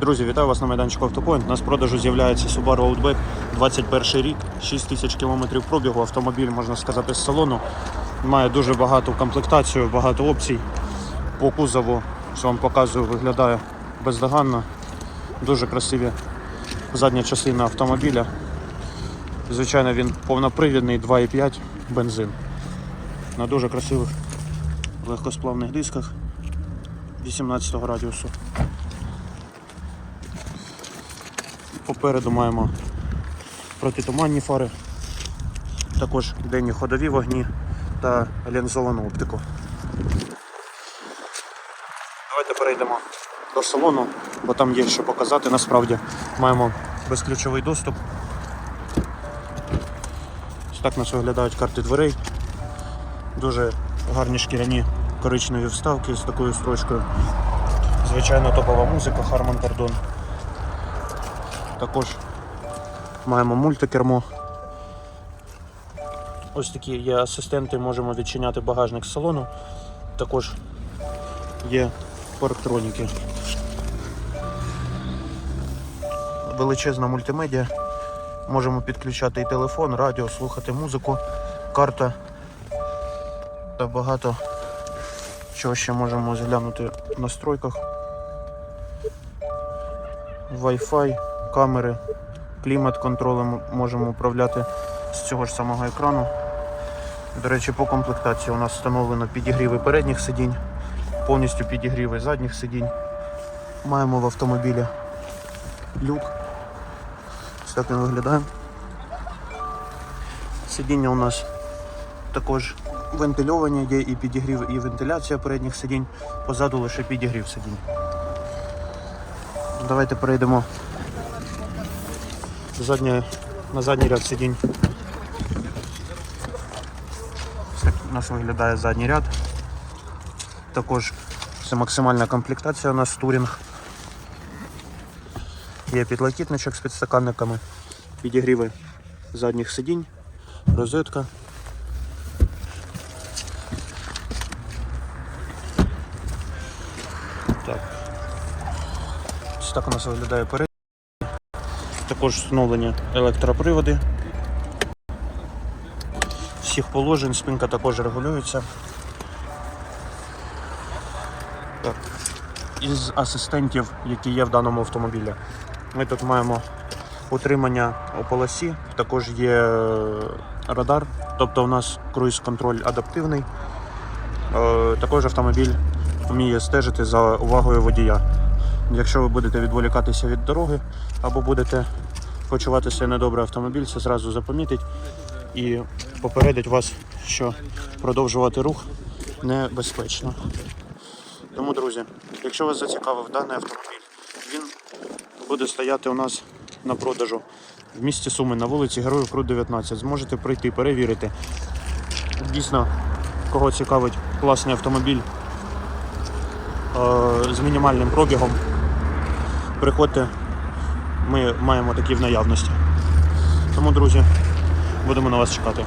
Друзі, вітаю вас на майданчику Автопоінт. У нас продажу з'являється Subaru Outback 21 рік, 6 тисяч кілометрів пробігу. Автомобіль, можна сказати, з салону. Має дуже багату комплектацію, багато опцій. По кузову, що вам показую, виглядає бездоганно. Дуже красиві задня частина автомобіля. Звичайно, він повнопривідний 2,5 бензин. На дуже красивих легкосплавних дисках 18 радіусу. Попереду маємо протитуманні фари, також денні ходові вогні та лінзовану оптику. Давайте перейдемо до салону, бо там є що показати. Насправді маємо безключовий доступ. Ось так нас виглядають карти дверей. Дуже гарні шкіряні коричневі вставки з такою строчкою. Звичайно, топова музика Harman Kardon. Також маємо мультикермо. Ось такі є асистенти, можемо відчиняти багажник з салону. Також є парктроніки. Величезна мультимедіа. Можемо підключати і телефон, радіо, слухати музику, карта та багато чого ще можемо зглянути в настройках. Wi-Fi, камери, клімат контролем можемо управляти з цього ж самого екрану. До речі, по комплектації у нас встановлено підігріви передніх сидінь, повністю підігріви задніх сидінь. Маємо в автомобілі люк. Ось так він виглядає. Сидіння у нас також вентильовані, є і підігрів, і вентиляція передніх сидінь. Позаду лише підігрів сидінь. Давайте перейдемо задня, на задній ряд сидінь. Ось Так у нас виглядає задній ряд. Також це максимальна комплектація у нас турінг. Є підлокітничок з підстаканниками, підігріви задніх сидінь, розетка. Так. Ось так у нас виглядає перед. Також встановлені електроприводи. Всіх положень, спинка також регулюється. Так. Із асистентів, які є в даному автомобілі. Ми тут маємо утримання у полосі, також є е, радар, тобто у нас круїз-контроль адаптивний. Е, Також автомобіль вміє стежити за увагою водія. Якщо ви будете відволікатися від дороги або будете почуватися недобре автомобіль, це зразу запомітить і попередить вас, що продовжувати рух небезпечно. Тому, друзі, якщо вас зацікавив даний автомобіль, він буде стояти у нас на продажу в місті Суми на вулиці Героїв Крут 19. Зможете прийти, перевірити. Дійсно, кого цікавить класний автомобіль е, з мінімальним пробігом, приходьте, ми маємо такі в наявності. Тому, друзі, будемо на вас чекати.